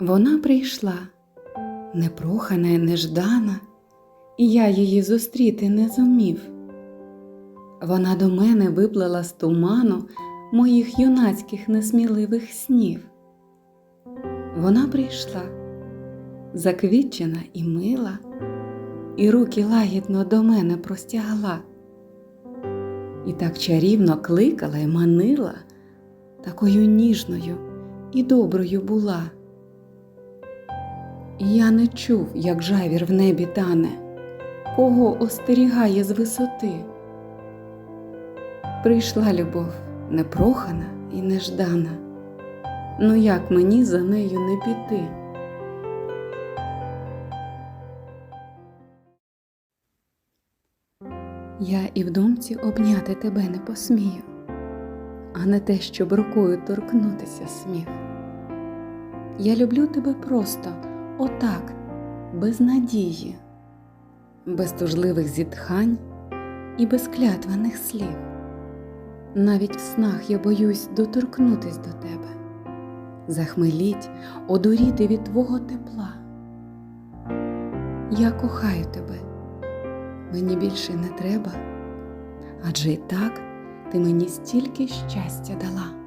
Вона прийшла, непрохана і неждана, і я її зустріти не зумів. Вона до мене виплила з туману моїх юнацьких несміливих снів. Вона прийшла, заквітчена і мила, і руки лагідно до мене простягла, і так чарівно кликала і манила, такою ніжною і доброю була. Я не чув, як жавір в небі тане, кого остерігає з висоти. Прийшла любов непрохана і неждана, ну як мені за нею не піти? Я і в думці обняти тебе не посмію, а не те, щоб рукою торкнутися сміх. Я люблю тебе просто отак, без надії, без тужливих зітхань і без клятваних слів. Навіть в снах я боюсь доторкнутись до тебе, захмеліть, одуріти від твого тепла. Я кохаю тебе, мені більше не треба, адже й так ти мені стільки щастя дала.